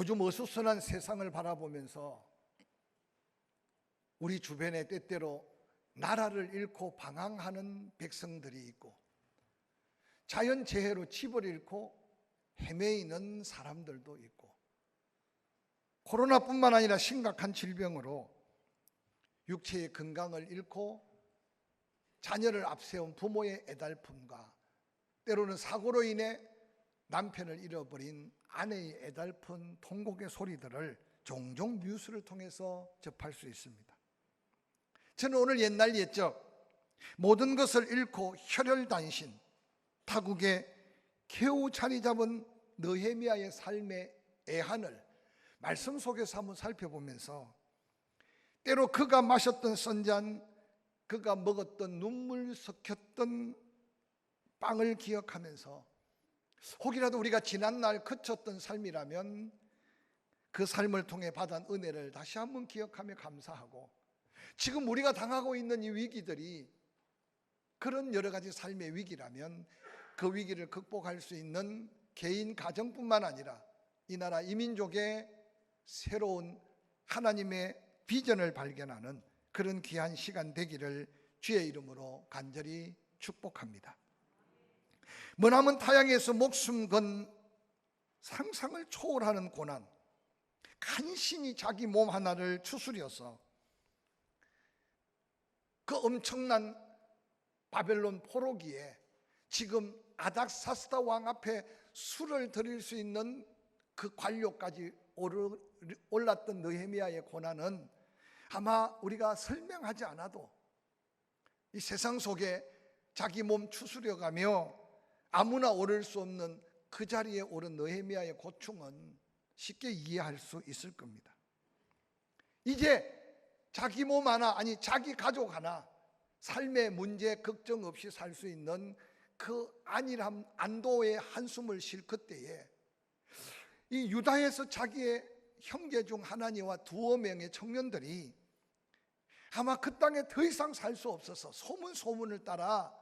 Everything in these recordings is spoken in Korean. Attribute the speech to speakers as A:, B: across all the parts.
A: 요즘 어수선한 세상을 바라보면서 우리 주변에 때때로 나라를 잃고 방황하는 백성들이 있고 자연재해로 집을 잃고 헤매이는 사람들도 있고 코로나뿐만 아니라 심각한 질병으로 육체의 건강을 잃고 자녀를 앞세운 부모의 애달픔과 때로는 사고로 인해 남편을 잃어버린 아내의 애달픈 통곡의 소리들을 종종 뉴스를 통해서 접할 수 있습니다. 저는 오늘 옛날 옛적 모든 것을 잃고 혈혈단신 타국에 겨우 자리 잡은 느헤미야의 삶의 애한을 말씀 속에서 한번 살펴보면서 때로 그가 마셨던 선잔 그가 먹었던 눈물 섞였던 빵을 기억하면서 혹이라도 우리가 지난날 그쳤던 삶이라면 그 삶을 통해 받은 은혜를 다시 한번 기억하며 감사하고 지금 우리가 당하고 있는 이 위기들이 그런 여러 가지 삶의 위기라면 그 위기를 극복할 수 있는 개인 가정뿐만 아니라 이 나라 이민족의 새로운 하나님의 비전을 발견하는 그런 귀한 시간 되기를 주의 이름으로 간절히 축복합니다. 머나먼 타양에서 목숨 건 상상을 초월하는 고난, 간신히 자기 몸 하나를 추스려서 그 엄청난 바벨론 포로기에 지금 아닥사스다 왕 앞에 술을 드릴 수 있는 그 관료까지 올랐던 느헤미야의 고난은 아마 우리가 설명하지 않아도 이 세상 속에 자기 몸 추스려가며 아무나 오를 수 없는 그 자리에 오른 느헤미야의 고충은 쉽게 이해할 수 있을 겁니다. 이제 자기 몸 하나 아니 자기 가족 하나 삶의 문제 걱정 없이 살 수 있는 그 안일함 안도의 한숨을 쉴 그때에 이 유다에서 자기의 형제 중 하나니와 두어 명의 청년들이 아마 그 땅에 더 이상 살 수 없어서 소문 소문을 따라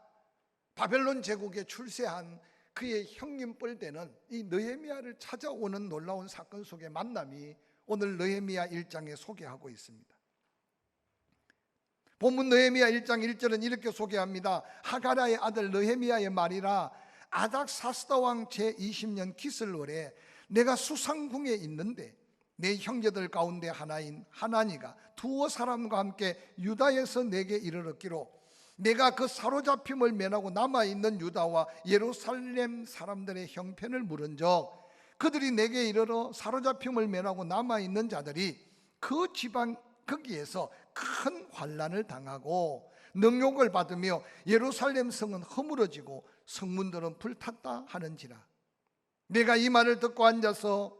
A: 바벨론 제국에 출세한 그의 형님 뻘되는 이 느헤미야를 찾아오는 놀라운 사건 속의 만남이 오늘 느헤미야 1장에 소개하고 있습니다. 본문 느헤미야 1장 1절은 이렇게 소개합니다. 하가라의 아들 느헤미야의 말이라 아닥사스다 왕 제20년 기슬월에 내가 수상궁에 있는데 내 형제들 가운데 하나인 하나니가 두어 사람과 함께 유다에서 내게 이르렀기로 내가 그 사로잡힘을 면하고 남아 있는 유다와 예루살렘 사람들의 형편을 물은 적 그들이 내게 이르러 사로잡힘을 면하고 남아 있는 자들이 그 지방 거기에서 큰 환란을 당하고 능욕을 받으며 예루살렘 성은 허물어지고 성문들은 불탔다 하는지라 내가 이 말을 듣고 앉아서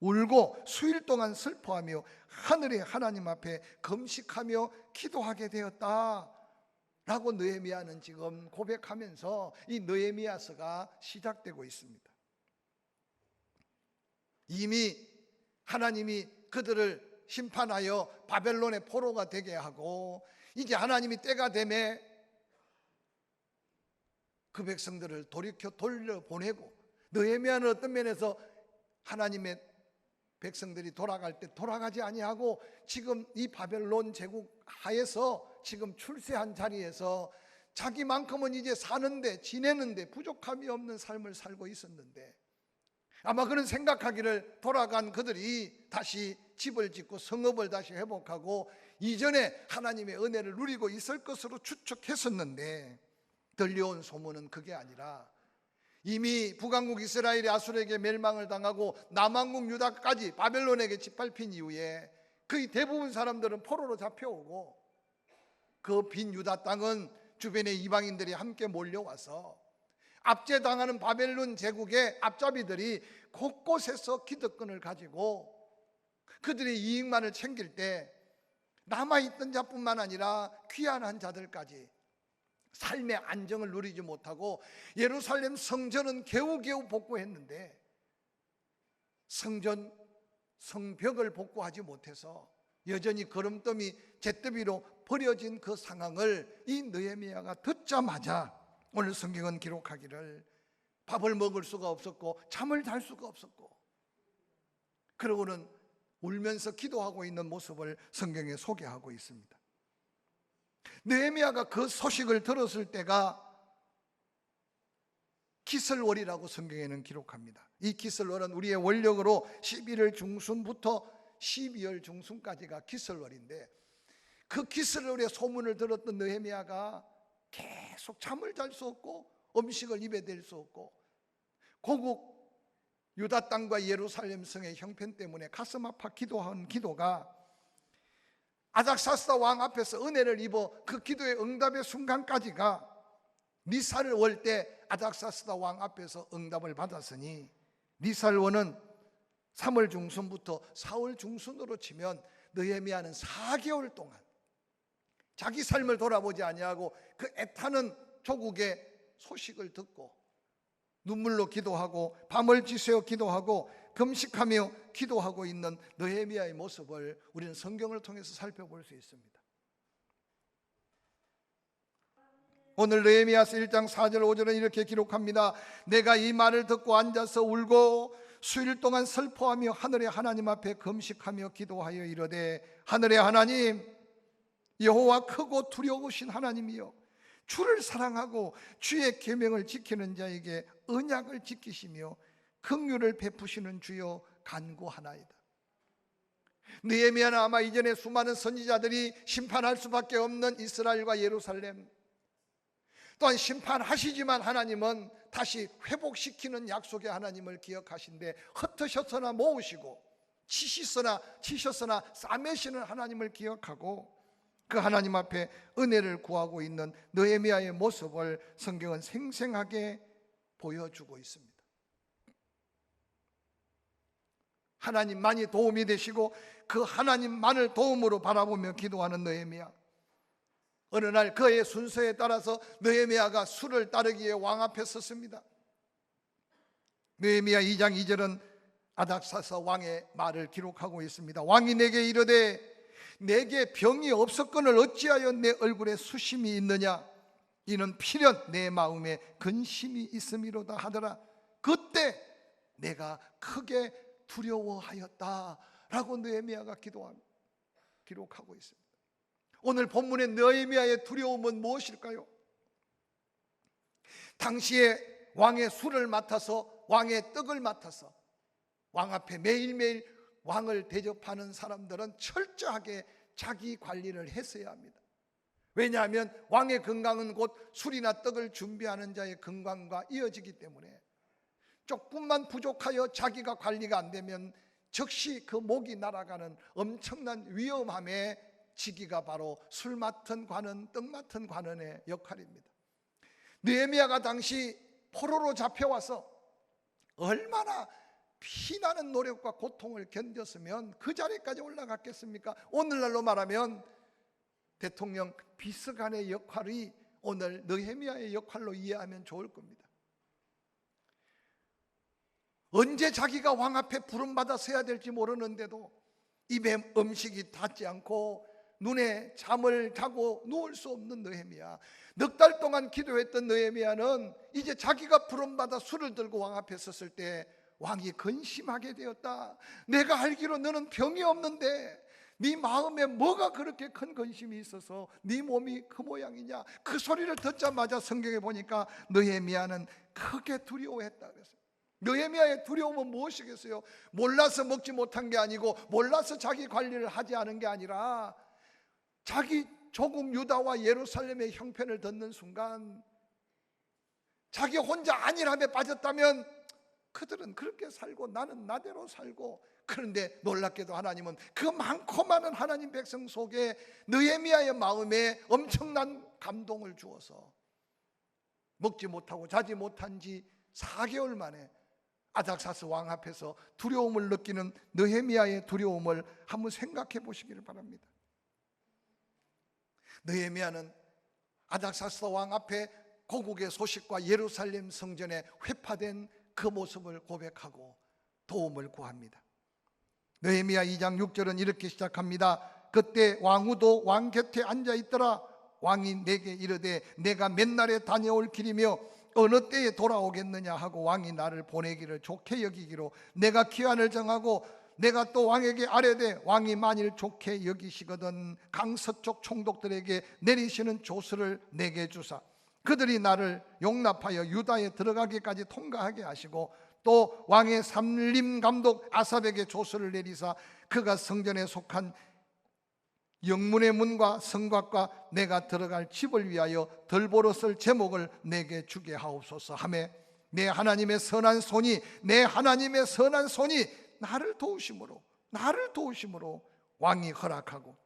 A: 울고 수일 동안 슬퍼하며 하늘의 하나님 앞에 금식하며 기도하게 되었다. 라고 느헤미야는 지금 고백하면서 이 느헤미야서가 시작되고 있습니다. 이미 하나님이 그들을 심판하여 바벨론의 포로가 되게 하고 이제 하나님이 때가 되매 그 백성들을 돌이켜 돌려보내고 느헤미야는 어떤 면에서 하나님의 백성들이 돌아갈 때 돌아가지 아니하고 지금 이 바벨론 제국 하에서 지금 출세한 자리에서 자기만큼은 이제 사는데 지내는데 부족함이 없는 삶을 살고 있었는데 아마 그런 생각하기를 돌아간 그들이 다시 집을 짓고 성읍을 다시 회복하고 이전에 하나님의 은혜를 누리고 있을 것으로 추측했었는데 들려온 소문은 그게 아니라 이미 북왕국 이스라엘이 아수르에게 멸망을 당하고 남왕국 유다까지 바벨론에게 짓밟힌 이후에 거의 대부분 사람들은 포로로 잡혀오고 그 빈 유다 땅은 주변의 이방인들이 함께 몰려와서 압제당하는 바벨론 제국의 앞잡이들이 곳곳에서 기득권을 가지고 그들의 이익만을 챙길 때 남아있던 자뿐만 아니라 귀한한 자들까지 삶의 안정을 누리지 못하고 예루살렘 성전은 겨우겨우 복구했는데 성전 성벽을 복구하지 못해서 여전히 걸음더미 잿더미로 버려진 그 상황을 이 느헤미야가 듣자마자 오늘 성경은 기록하기를 밥을 먹을 수가 없었고 잠을 잘 수가 없었고 그러고는 울면서 기도하고 있는 모습을 성경에 소개하고 있습니다. 느헤미야가 그 소식을 들었을 때가 기슬월이라고 성경에는 기록합니다. 이 기슬월은 우리의 원력으로 11월 중순부터 12월 중순까지가 기슬월인데 그 기슬월의 소문을 들었던 느헤미야가 계속 잠을 잘 수 없고 음식을 입에 댈 수 없고 고국 유다 땅과 예루살렘 성의 형편 때문에 가슴 아파 기도한 기도가 아닥사스다 왕 앞에서 은혜를 입어 그 기도의 응답의 순간까지가 니살을 월때 아닥사스다 왕 앞에서 응답을 받았으니 니살원은 3월 중순부터 4월 중순으로 치면 느헤미야는 4개월 동안 자기 삶을 돌아보지 아니하고 그 애타는 조국의 소식을 듣고 눈물로 기도하고 밤을 지새워 기도하고 금식하며 기도하고 있는 느헤미야의 모습을 우리는 성경을 통해서 살펴볼 수 있습니다. 오늘 느헤미야서 1장 4절 5절은 이렇게 기록합니다. 내가 이 말을 듣고 앉아서 울고 수일 동안 슬퍼하며 하늘의 하나님 앞에 금식하며 기도하여 이르되 하늘의 하나님 여호와 크고 두려우신 하나님이여 주를 사랑하고 주의 계명을 지키는 자에게 언약을 지키시며 긍휼을 베푸시는 주여 간구하나이다. 느헤미야는 아마 이전에 수많은 선지자들이 심판할 수밖에 없는 이스라엘과 예루살렘 또한 심판하시지만 하나님은 다시 회복시키는 약속의 하나님을 기억하신데 흩으셨으나 모으시고 치시서나 치셨으나 싸매시는 하나님을 기억하고 그 하나님 앞에 은혜를 구하고 있는 느헤미야의 모습을 성경은 생생하게 보여주고 있습니다. 하나님만이 도움이 되시고 그 하나님만을 도움으로 바라보며 기도하는 느헤미야. 어느 날 그의 순서에 따라서 느헤미야가 술을 따르기 위해 왕 앞에 섰습니다. 느헤미야 2장 2절은 아닥사서 왕의 말을 기록하고 있습니다. 왕이 내게 이르되 내게 병이 없었거늘 어찌하여 내 얼굴에 수심이 있느냐 이는 필연 내 마음에 근심이 있음이로다 하더라 그때 내가 크게 두려워하였다 라고 느헤미야가 기도한 기록하고 있습니다. 오늘 본문의 느헤미야의 두려움은 무엇일까요? 당시에 왕의 술을 맡아서 왕의 떡을 맡아서 왕 앞에 매일매일 왕을 대접하는 사람들은 철저하게 자기 관리를 했어야 합니다. 왜냐하면 왕의 건강은 곧 술이나 떡을 준비하는 자의 건강과 이어지기 때문에 조금만 부족하여 자기가 관리가 안 되면 즉시 그 목이 날아가는 엄청난 위험함에 지기가 바로 술 맡은 관은 떡 맡은 관원의 역할입니다. 느헤미야가 당시 포로로 잡혀와서 얼마나 피나는 노력과 고통을 견뎠으면 그 자리까지 올라갔겠습니까? 오늘날로 말하면 대통령 비서관의 역할이 오늘 느헤미야의 역할로 이해하면 좋을 겁니다. 언제 자기가 왕 앞에 부름 받아 서야 될지 모르는데도 입에 음식이 닿지 않고 눈에 잠을 자고 누울 수 없는 느헤미야. 넉 달 동안 기도했던 느헤미야는 이제 자기가 부름받아 술을 들고 왕 앞에 섰을 때 왕이 근심하게 되었다. 내가 알기로 너는 병이 없는데 네 마음에 뭐가 그렇게 큰 근심이 있어서 네 몸이 그 모양이냐? 그 소리를 듣자마자 성경에 보니까 느헤미야는 크게 두려워했다 그랬어요. 느헤미야의 두려움은 무엇이겠어요? 몰라서 먹지 못한 게 아니고 몰라서 자기 관리를 하지 않은 게 아니라 자기 조국 유다와 예루살렘의 형편을 듣는 순간 자기 혼자 안일함에 빠졌다면 그들은 그렇게 살고 나는 나대로 살고 그런데 놀랍게도 하나님은 그 많고 많은 하나님 백성 속에 느헤미야의 마음에 엄청난 감동을 주어서 먹지 못하고 자지 못한 지 4개월 만에 아닥사스 왕 앞에서 두려움을 느끼는 느헤미야의 두려움을 한번 생각해 보시기를 바랍니다. 느헤미야는 아닥사스 왕 앞에 고국의 소식과 예루살렘 성전에 회파된 그 모습을 고백하고 도움을 구합니다. 느헤미야 2장 6절은 이렇게 시작합니다. 그때 왕후도 왕 곁에 앉아 있더라. 왕이 내게 이르되 내가 맨날에 다녀올 길이며 어느 때에 돌아오겠느냐 하고 왕이 나를 보내기를 좋게 여기기로 내가 기한을 정하고 내가 또 왕에게 아뢰되 왕이 만일 좋게 여기시거든 강서쪽 총독들에게 내리시는 조서를 내게 주사 그들이 나를 용납하여 유다에 들어가기까지 통과하게 하시고 또 왕의 삼림 감독 아삽에게 조서를 내리사 그가 성전에 속한 영문의 문과 성곽과 내가 들어갈 집을 위하여 덜보로 쓸 제목을 내게 주게 하옵소서. 하매 내 하나님의 선한 손이 내 하나님의 선한 손이 나를 도우심으로 나를 도우심으로 왕이 허락하고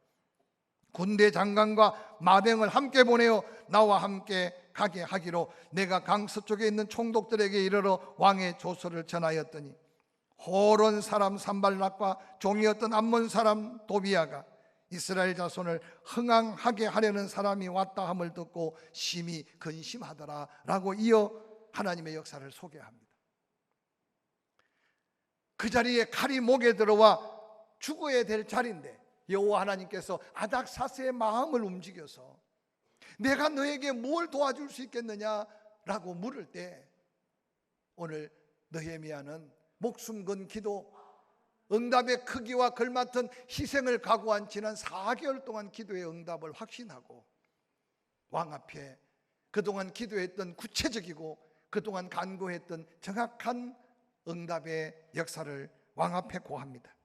A: 군대 장관과 마병을 함께 보내어 나와 함께 가게 하기로 내가 강 서쪽에 있는 총독들에게 이르러 왕의 조서를 전하였더니 호론 사람 산발락과 종이었던 암몬 사람 도비아가 이스라엘 자손을 흥황하게 하려는 사람이 왔다 함을 듣고 심히 근심하더라라고 이어 하나님의 역사를 소개합니다. 그 자리에 칼이 목에 들어와 죽어야 될 자리인데 여호와 하나님께서 아닥사스의 마음을 움직여서 내가 너에게 뭘 도와줄 수 있겠느냐라고 물을 때 오늘 느헤미야는 목숨 건 기도 응답의 크기와 걸맞은 희생을 각오한 지난 4개월 동안 기도의 응답을 확신하고 왕 앞에 그동안 기도했던 구체적이고 그동안 간구했던 정확한 응답의 역사를 왕 앞에 고합니다.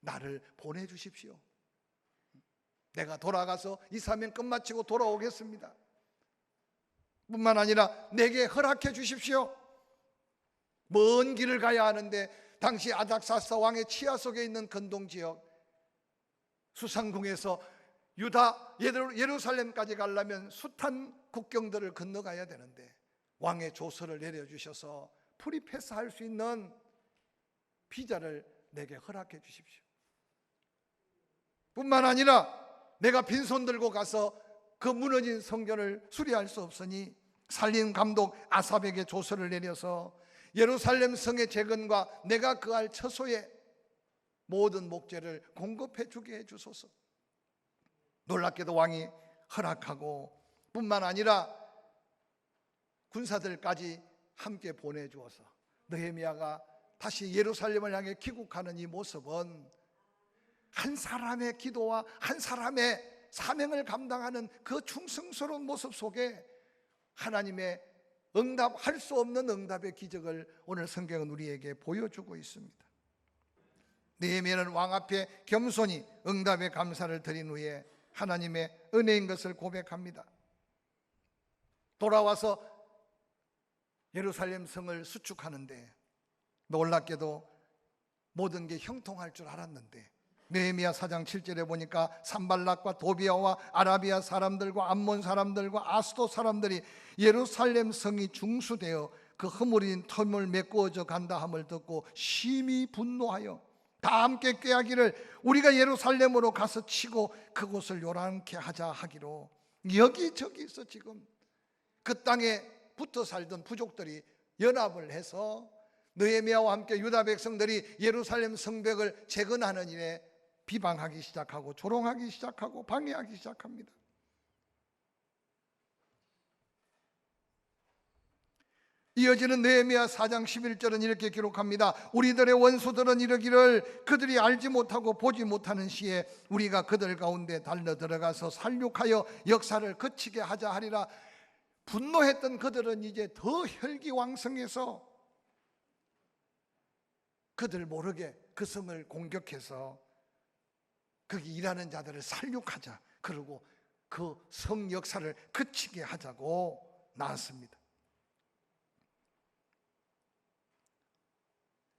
A: 나를 보내주십시오. 내가 돌아가서 이 사명 끝마치고 돌아오겠습니다. 뿐만 아니라 내게 허락해 주십시오. 먼 길을 가야 하는데 당시 아닥사스 왕의 치하 속에 있는 근동 지역 수상궁에서 유다 예루살렘까지 가려면 숱한 국경들을 건너가야 되는데 왕의 조서를 내려주셔서 프리패스 할 수 있는 비자를 내게 허락해 주십시오. 뿐만 아니라 내가 빈손 들고 가서 그 무너진 성전을 수리할 수 없으니 살린 감독 아삽에게 조서를 내려서 예루살렘 성의 재건과 내가 그할 처소에 모든 목재를 공급해 주게 해 주소서. 놀랍게도 왕이 허락하고 뿐만 아니라 군사들까지 함께 보내 주어서 느헤미야가 다시 예루살렘을 향해 귀국하는 이 모습은 한 사람의 기도와 한 사람의 사명을 감당하는 그 충성스러운 모습 속에 하나님의 응답할 수 없는 응답의 기적을 오늘 성경은 우리에게 보여주고 있습니다. 느헤미야는 왕 앞에 겸손히 응답의 감사를 드린 후에 하나님의 은혜인 것을 고백합니다. 돌아와서 예루살렘 성을 수축하는데 놀랍게도 모든 게 형통할 줄 알았는데 느헤미야 4장 7절에 보니까 산발락과 도비아와 아라비아 사람들과 암몬 사람들과 아스도 사람들이 예루살렘 성이 중수되어 그 허물인 텀을 메꾸어져 간다 함을 듣고 심히 분노하여 다 함께 꾀하기를 우리가 예루살렘으로 가서 치고 그곳을 요란케 하자 하기로 여기저기 있어 지금. 그 땅에 붙어 살던 부족들이 연합을 해서 느헤미야와 함께 유다 백성들이 예루살렘 성벽을 재건하는 일에 비방하기 시작하고 조롱하기 시작하고 방해하기 시작합니다. 이어지는 느헤미야 4장 11절은 이렇게 기록합니다. 우리들의 원수들은 이르기를 그들이 알지 못하고 보지 못하는 시에 우리가 그들 가운데 달려 들어가서 살육하여 역사를 거치게 하자 하리라. 분노했던 그들은 이제 더 혈기왕성해서 그들 모르게 그 성을 공격해서 거기 일하는 자들을 살육하자. 그리고 그 성 역사를 그치게 하자고 나왔습니다.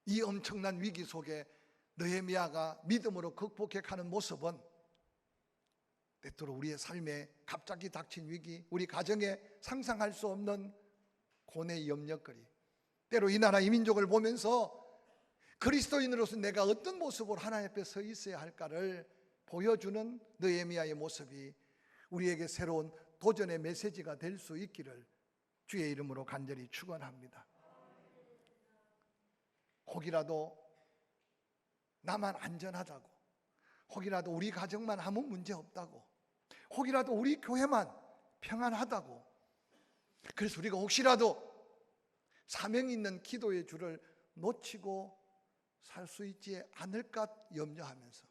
A: 이 엄청난 위기 속에 느헤미야가 믿음으로 극복해 가는 모습은 때때로 우리의 삶에 갑자기 닥친 위기, 우리 가정에 상상할 수 없는 고뇌 염려거리, 때로 이 나라 이 민족을 보면서 그리스도인으로서 내가 어떤 모습으로 하나님 앞에 서 있어야 할까를 보여주는 느헤미야의 모습이 우리에게 새로운 도전의 메시지가 될 수 있기를 주의 이름으로 간절히 축원합니다. 혹이라도 나만 안전하다고 혹이라도 우리 가정만 아무 문제 없다고 혹이라도 우리 교회만 평안하다고 그래서 우리가 혹시라도 사명 있는 기도의 줄을 놓치고 살 수 있지 않을까 염려하면서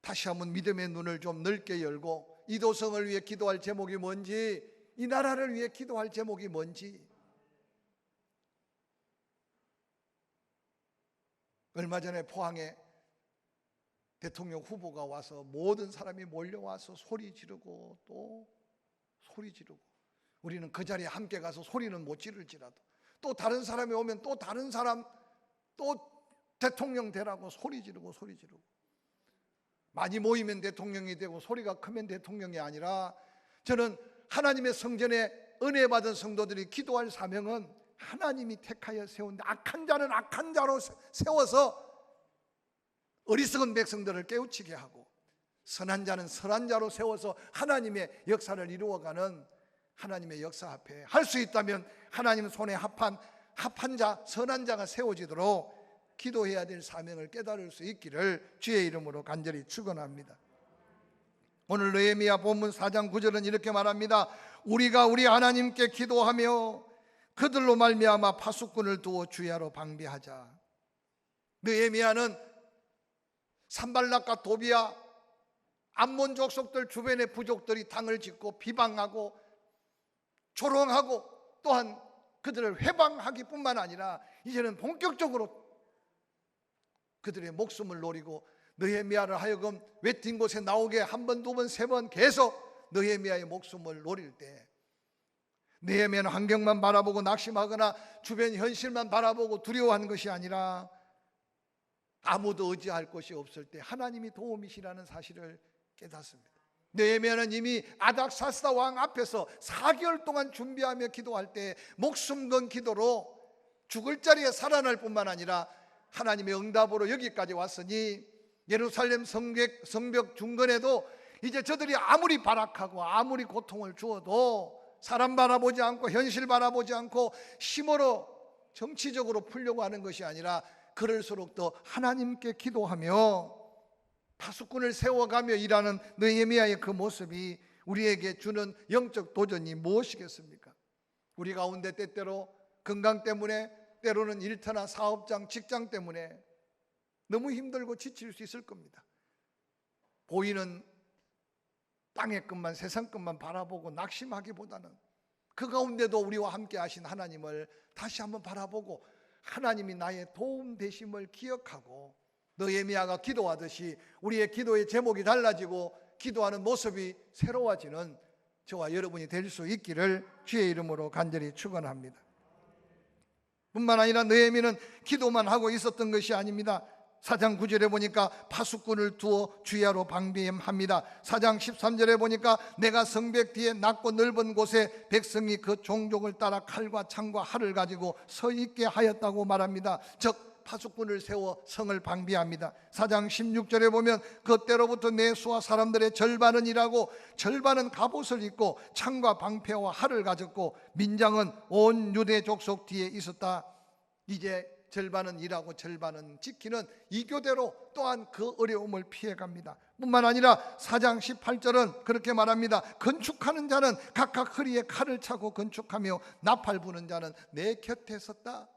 A: 다시 한번 믿음의 눈을 좀 넓게 열고 이 도성을 위해 기도할 제목이 뭔지 이 나라를 위해 기도할 제목이 뭔지. 얼마 전에 포항에 대통령 후보가 와서 모든 사람이 몰려와서 소리 지르고 또 소리 지르고 우리는 그 자리에 함께 가서 소리는 못 지를지라도 또 다른 사람이 오면 또 다른 사람 또 대통령 되라고 소리 지르고 소리 지르고 많이 모이면 대통령이 되고 소리가 크면 대통령이 아니라 저는 하나님의 성전에 은혜 받은 성도들이 기도할 사명은 하나님이 택하여 세운 악한 자는 악한 자로 세워서 어리석은 백성들을 깨우치게 하고 선한 자는 선한 자로 세워서 하나님의 역사를 이루어가는 하나님의 역사 앞에 할 수 있다면 하나님 손에 합한 합한 자 선한 자가 세워지도록 기도해야 될 사명을 깨달을 수 있기를 주의 이름으로 간절히 축원합니다. 오늘 느헤미야 본문 4장 9절은 이렇게 말합니다. 우리가 우리 하나님께 기도하며 그들로 말미암아 파수꾼을 두어 주야로 방비하자. 느헤미야는 산발락과 도비야 암몬 족속들 주변의 부족들이 당을 짓고 비방하고 조롱하고 또한 그들을 회방하기뿐만 아니라 이제는 본격적으로 그들의 목숨을 노리고 느헤미야를 하여금 외진 곳에 나오게 한 번, 두 번, 세 번 계속 느헤미야의 목숨을 노릴 때 느헤미야는 환경만 바라보고 낙심하거나 주변 현실만 바라보고 두려워하는 것이 아니라 아무도 의지할 곳이 없을 때 하나님이 도움이시라는 사실을 깨닫습니다. 느헤미야는 이미 아닥사스다 왕 앞에서 4개월 동안 준비하며 기도할 때 목숨 건 기도로 죽을 자리에 살아날 뿐만 아니라 하나님의 응답으로 여기까지 왔으니 예루살렘 성벽, 성벽 중건에도 이제 저들이 아무리 발악하고 아무리 고통을 주어도 사람 바라보지 않고 현실 바라보지 않고 힘으로 정치적으로 풀려고 하는 것이 아니라 그럴수록 더 하나님께 기도하며 파수꾼을 세워가며 일하는 느헤미야의 그 모습이 우리에게 주는 영적 도전이 무엇이겠습니까? 우리 가운데 때때로 건강 때문에 때로는 일터나 사업장, 직장 때문에 너무 힘들고 지칠 수 있을 겁니다. 보이는 땅의 것만 세상 것만 바라보고 낙심하기보다는 그 가운데도 우리와 함께 하신 하나님을 다시 한번 바라보고 하나님이 나의 도움 되심을 기억하고 느헤미야가 기도하듯이 우리의 기도의 제목이 달라지고 기도하는 모습이 새로워지는 저와 여러분이 될 수 있기를 주의 이름으로 간절히 축원합니다. 뿐만 아니라 느헤미는 기도만 하고 있었던 것이 아닙니다. 사장 9절에 보니까 파수꾼을 두어 주야로 방비합니다. 사장 13절에 보니까 내가 성벽 뒤에 낮고 넓은 곳에 백성이 그 종족을 따라 칼과 창과 활을 가지고 서 있게 하였다고 말합니다. 즉 파수꾼을 세워 성을 방비합니다. 사장 16절에 보면 그때로부터 내 수와 사람들의 절반은 일하고 절반은 갑옷을 입고 창과 방패와 활을 가졌고 민장은 온 유대 족속 뒤에 있었다. 이제 절반은 일하고 절반은 지키는 이 교대로 또한 그 어려움을 피해갑니다. 뿐만 아니라 사장 18절은 그렇게 말합니다. 건축하는 자는 각각 허리에 칼을 차고 건축하며 나팔 부는 자는 내 곁에 섰다.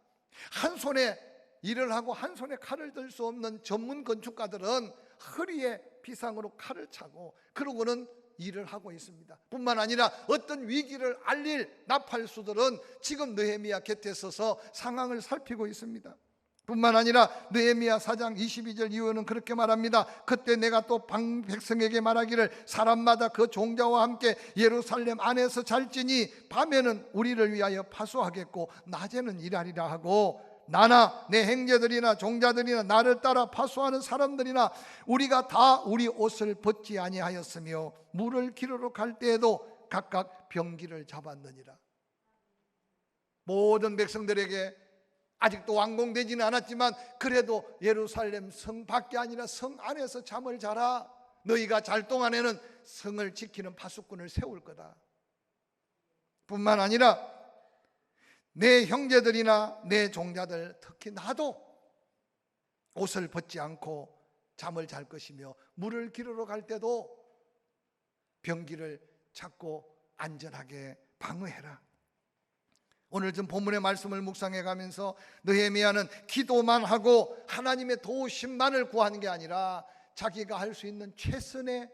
A: 한 손에 일을 하고 한 손에 칼을 들 수 없는 전문 건축가들은 허리에 비상으로 칼을 차고 그러고는 일을 하고 있습니다. 뿐만 아니라 어떤 위기를 알릴 나팔수들은 지금 느헤미야 곁에 서서 상황을 살피고 있습니다. 뿐만 아니라 느헤미야 4장 22절 이후에는 그렇게 말합니다. 그때 내가 또 백성에게 말하기를 사람마다 그 종자와 함께 예루살렘 안에서 잘지니 밤에는 우리를 위하여 파수하겠고 낮에는 일하리라 하고 나나 내 행제들이나 종자들이나 나를 따라 파수하는 사람들이나 우리가 다 우리 옷을 벗지 아니하였으며 물을 기르러 갈 때에도 각각 병기를 잡았느니라. 모든 백성들에게 아직도 완공되지는 않았지만 그래도 예루살렘 성 밖에 아니라 성 안에서 잠을 자라. 너희가 잘 동안에는 성을 지키는 파수꾼을 세울 거다. 뿐만 아니라 내 형제들이나 내 종자들 특히 나도 옷을 벗지 않고 잠을 잘 것이며 물을 기르러 갈 때도 병기를 찾고 안전하게 방어해라. 오늘 좀 본문의 말씀을 묵상해 가면서 느헤미야는 기도만 하고 하나님의 도우심만을 구하는 게 아니라 자기가 할 수 있는 최선의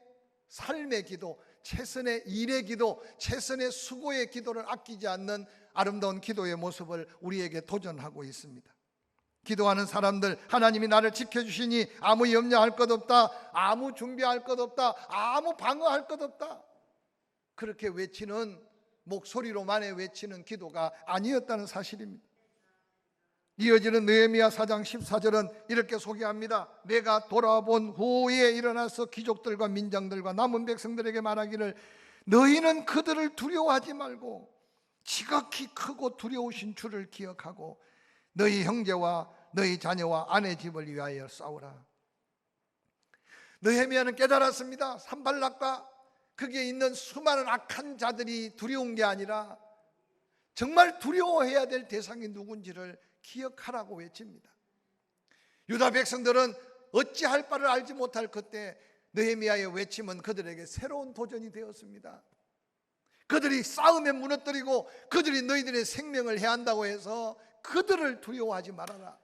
A: 삶의 기도, 최선의 일의 기도, 최선의 수고의 기도를 아끼지 않는 아름다운 기도의 모습을 우리에게 도전하고 있습니다. 기도하는 사람들 하나님이 나를 지켜주시니 아무 염려할 것 없다 아무 준비할 것 없다 아무 방어할 것 없다 그렇게 외치는 목소리로만의 외치는 기도가 아니었다는 사실입니다 이어지는 느헤미야 4장 14절은 이렇게 소개합니다 내가 돌아본 후에 일어나서 귀족들과 민장들과 남은 백성들에게 말하기를 너희는 그들을 두려워하지 말고 지극히 크고 두려우신 주를 기억하고 너희 형제와 너희 자녀와 아내 집을 위하여 싸우라. 느헤미야는 깨달았습니다. 산발락과 거기에 있는 수많은 악한 자들이 두려운 게 아니라 정말 두려워해야 될 대상이 누군지를 기억하라고 외칩니다. 유다 백성들은 어찌할 바를 알지 못할 그때 느헤미야의 외침은 그들에게 새로운 도전이 되었습니다. 그들이 싸움에 무너뜨리고 그들이 너희들의 생명을 해한다고 해서 그들을 두려워하지 말아라.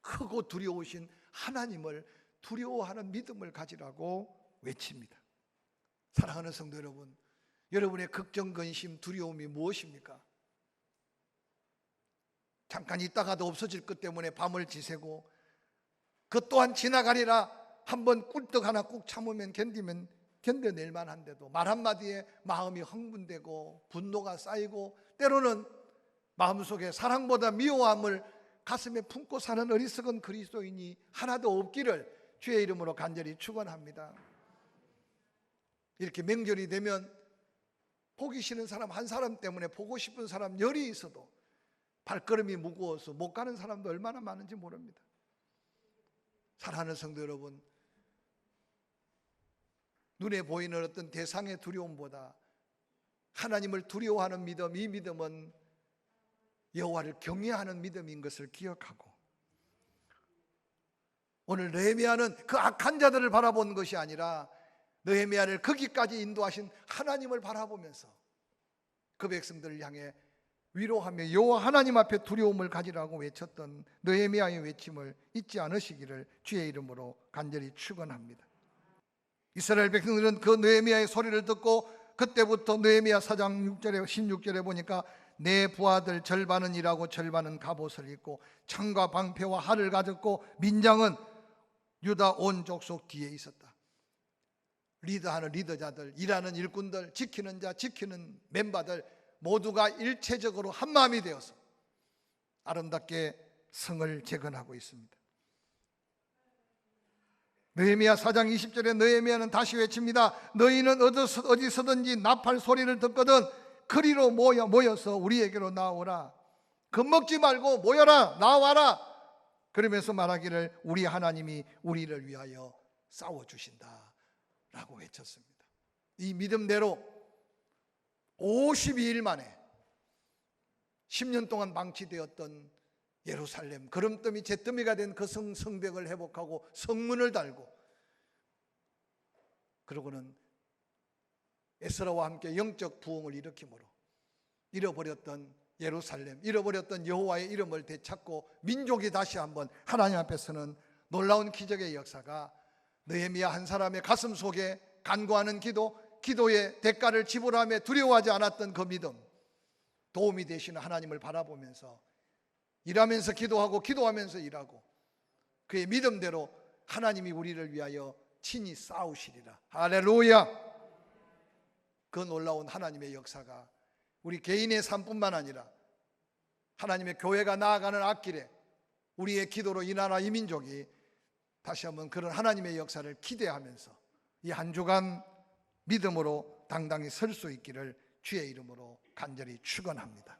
A: 크고 두려우신 하나님을 두려워하는 믿음을 가지라고 외칩니다. 사랑하는 성도 여러분, 여러분의 걱정, 근심, 두려움이 무엇입니까? 잠깐 있다가도 없어질 것 때문에 밤을 지새고 그 또한 지나가리라 한 번 꿀떡 하나 꾹 참으면 견디면 견뎌낼 만한데도 말 한마디에 마음이 흥분되고 분노가 쌓이고 때로는 마음속에 사랑보다 미워함을 가슴에 품고 사는 어리석은 그리스도인이 하나도 없기를 주의 이름으로 간절히 축원합니다. 이렇게 명절이 되면 보기 싫은 사람 한 사람 때문에 보고 싶은 사람 열이 있어도 발걸음이 무거워서 못 가는 사람도 얼마나 많은지 모릅니다. 사랑하는 성도 여러분, 눈에 보이는 어떤 대상의 두려움보다 하나님을 두려워하는 믿음, 이 믿음은 여호와를 경외하는 믿음인 것을 기억하고 오늘 느헤미야는 그 악한 자들을 바라본 것이 아니라 느헤미야를 거기까지 인도하신 하나님을 바라보면서 그 백성들을 향해 위로하며 여호와 하나님 앞에 두려움을 가지라고 외쳤던 느헤미야의 외침을 잊지 않으시기를 주의 이름으로 간절히 축원합니다. 이스라엘 백성들은 그 느헤미야의 소리를 듣고 그때부터 느헤미야 4장 6절에 16절에 보니까 내 부하들 절반은 일하고 절반은 갑옷을 입고 창과 방패와 활을 가졌고 민장은 유다 온 족속 뒤에 있었다. 리더하는 리더자들, 일하는 일꾼들, 지키는 자, 지키는 멤버들 모두가 일체적으로 한 마음이 되어서 아름답게 성을 재건하고 있습니다. 느헤미야 4장 20절에 느헤미야는 다시 외칩니다. 너희는 어디서, 어디서든지 나팔 소리를 듣거든 그리로 모여 모여서 우리에게로 나오라. 겁먹지 말고 모여라 나와라. 그러면서 말하기를 우리 하나님이 우리를 위하여 싸워 주신다라고 외쳤습니다. 이 믿음대로 52일 만에 10년 동안 망치되었던 예루살렘 걸음더미 잿더미가 된그 성벽을 회복하고 성문을 달고 그러고는 에스라와 함께 영적 부흥을 일으킴으로 잃어버렸던 예루살렘, 잃어버렸던 여호와의 이름을 되찾고 민족이 다시 한번 하나님 앞에서는 놀라운 기적의 역사가 느헤미야 한 사람의 가슴 속에 간구하는 기도, 기도의 대가를 지불하며 두려워하지 않았던 그 믿음, 도움이 되시는 하나님을 바라보면서 일하면서 기도하고 기도하면서 일하고 그의 믿음대로 하나님이 우리를 위하여 친히 싸우시리라. 할렐루야. 그 놀라운 하나님의 역사가 우리 개인의 삶뿐만 아니라 하나님의 교회가 나아가는 앞길에 우리의 기도로 이 나라 이 민족이 다시 한번 그런 하나님의 역사를 기대하면서 이 한 주간 믿음으로 당당히 설 수 있기를 주의 이름으로 간절히 축원합니다.